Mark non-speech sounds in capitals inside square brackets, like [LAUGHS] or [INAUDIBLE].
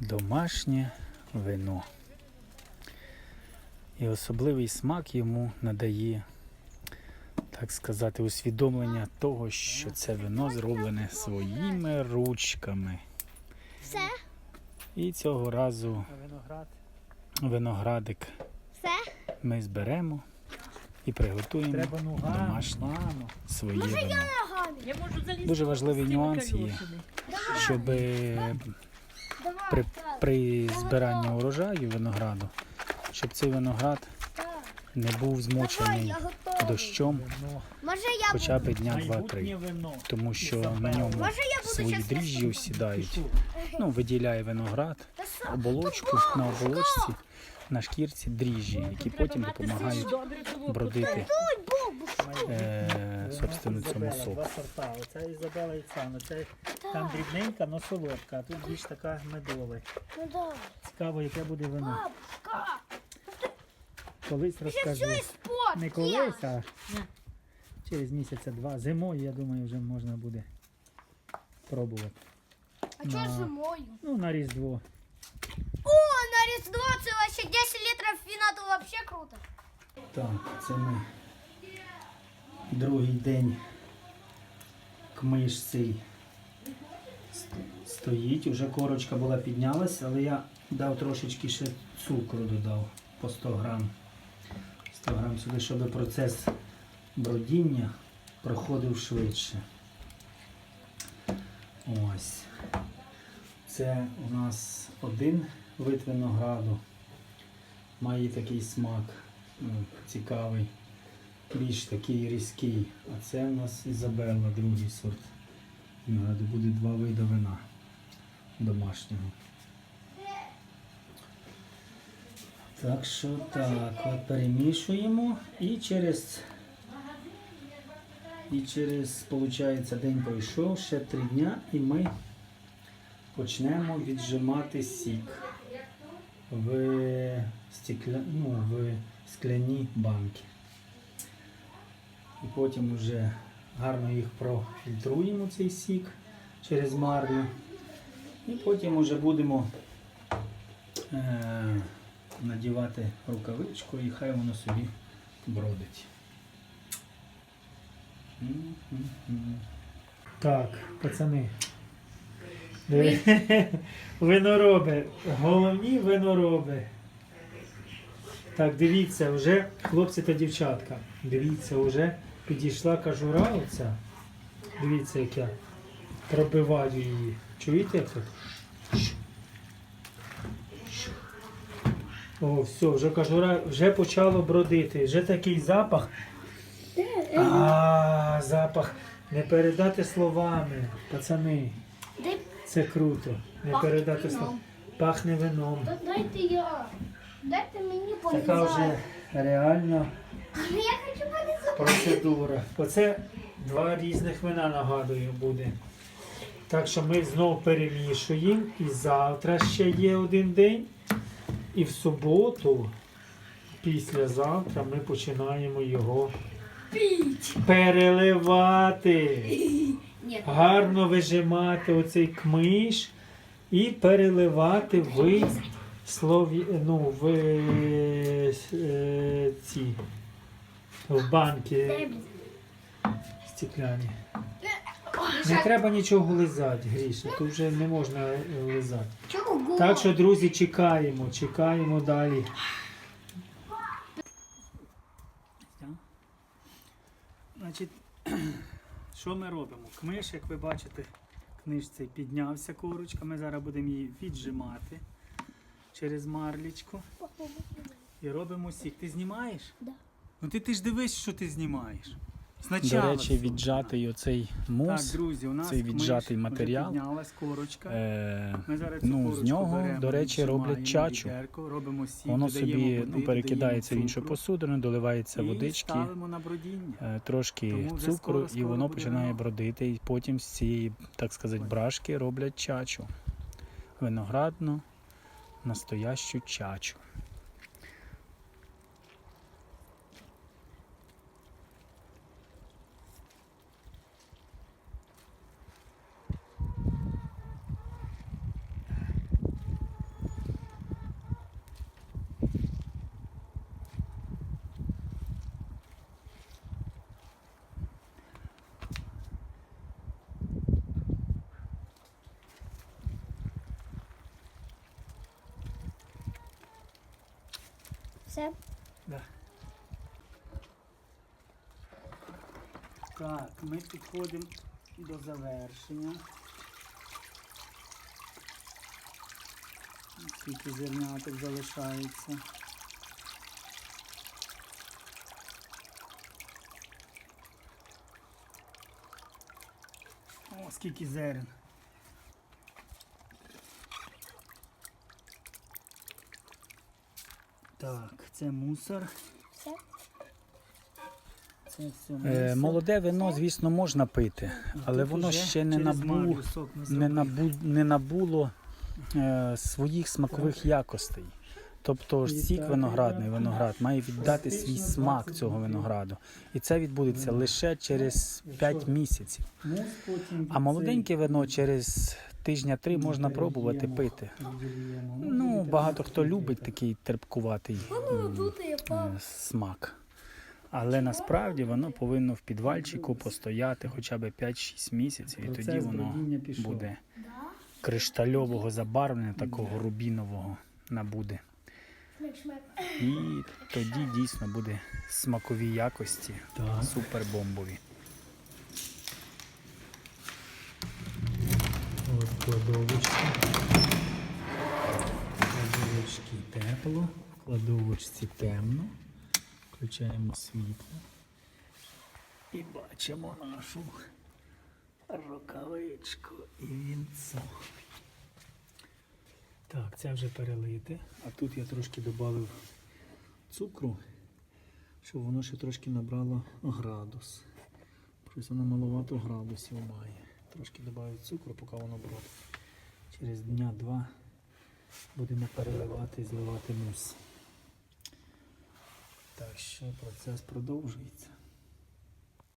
домашнє вино. І особливий смак йому надає, так сказати, усвідомлення того, що це вино зроблене своїми ручками. Все? І цього разу Виноград. виноградик Все? ми зберемо і приготуємо домашнє своє вино. Дуже важливий нюанс є. Щоб. При, при збиранні урожаю винограду, щоб цей виноград не був змочений дощом Може я хоча б дня два-три, тому що на ньому свої дріжджі осідають. Ну, виділяє виноград, оболочку на оболочці, на шкірці дріжджі, які потім допомагають бродити. е, собственно цьому соку. Два сорта. Оце Ізабела і Цан. Оце там дрібненька, но солодка, а тут більш така медова. Ну давай. Цікаво, яке буде вино. Бабушка. Колись розкажу. Не колись, а через місяця два. Зимою, я думаю, вже можна буде пробувати. А чого зимою? Ну, на Різдво. О, на Різдво це вообще 10 літрів вина, то вообще круто. Так, це ми другий день кмиш цей стоїть. Уже корочка була піднялась, але я дав трошечки ще цукру додав по 100 грам. 100 грам сюди, щоб процес бродіння проходив швидше. Ось. Це у нас один вид винограду. Має такий смак цікавий, більш такий різкий. А це у нас Ізабелла, другий сорт. Буде два види вина домашнього. Так що так, от перемішуємо і через, і через, виходить, день пройшов, ще три дня, і ми почнемо віджимати сік в, стекля... ну, в скляні банки. І потім вже гарно їх профільтруємо цей сік через марлю. І потім вже будемо е- надівати рукавичку і хай воно собі бродить. Так, пацани. [LAUGHS] Винороби. Головні винороби. Так, дивіться, вже хлопці та дівчатка. Дивіться, вже підійшла кажура оця. Дивіться, як я пробиваю її. Чуєте як тут? О, все, вже кажура вже почало бродити. Вже такий запах. А, запах. Не передати словами, пацани. Це круто. Не передати словами. Пахне вином. Дайте я. Дайте мені Така вже реальна Я хочу процедура. Оце два різних вина, нагадую, буде. Так що ми знову перемішуємо. І завтра ще є один день. І в суботу, післязавтра, ми починаємо його Піть. переливати. Ні. гарно вижимати оцей кмиш і переливати в слові, ну, в е, ці в банки стекляні. Не треба нічого лизати, Гріша, тут вже не можна е, лизати. Так що, друзі, чекаємо, чекаємо далі. Значить, [CLEARS THROAT] що ми робимо? Кмиш, як ви бачите, книжці піднявся корочка. Ми зараз будемо її віджимати через марлічку. І робимо сік. Ти знімаєш? Да. Ну ти, ти ж дивись, що ти знімаєш. До речі, віджатий оцей Так, друзі, у нас цей віджатий матеріал. корочка. е, ну, з нього, беремо, до речі, роблять чачу. робимо воно собі води, ну, перекидається в іншу посудину, доливається і водички. на е, трошки Тому цукру, скоро- і воно починає вино. бродити. І потім з цієї, так сказати, брашки роблять чачу. Виноградну, настоящу чачу. Все. Да. Так, ми підходимо до завершення. Скільки зерняток залишається. О, скільки зерен. Так, це мусор. Все. Це все Е, мусор. Молоде вино, звісно, можна пити, але Тут воно уже ще не, через набу, магію сок ми не, зробили. набу, не набуло е, своїх смакових якостей. Тобто ж сік виноградний виноград має віддати свій смак цього винограду. І це відбудеться лише через 5 місяців. А молоденьке вино через тижня три можна пробувати пити. Ну, багато хто любить такий терпкуватий м, Тут я е, смак. Але насправді воно повинно в підвальчику постояти хоча б 5-6 місяців, і тоді воно буде криштальового забарвлення, такого рубінового набуде. І тоді дійсно буде смакові якості супербомбові. От кладовочки. Тепло, кладовочці темно. Включаємо світло. І бачимо нашу рукавичку і вінцо. Так, це вже перелите. А тут я трошки додав цукру, щоб воно ще трошки набрало градус. Щось воно маловато градусів має. Трошки додаю цукру, поки воно брод. Через дня-два будемо переливати і зливати мус. Так що процес продовжується.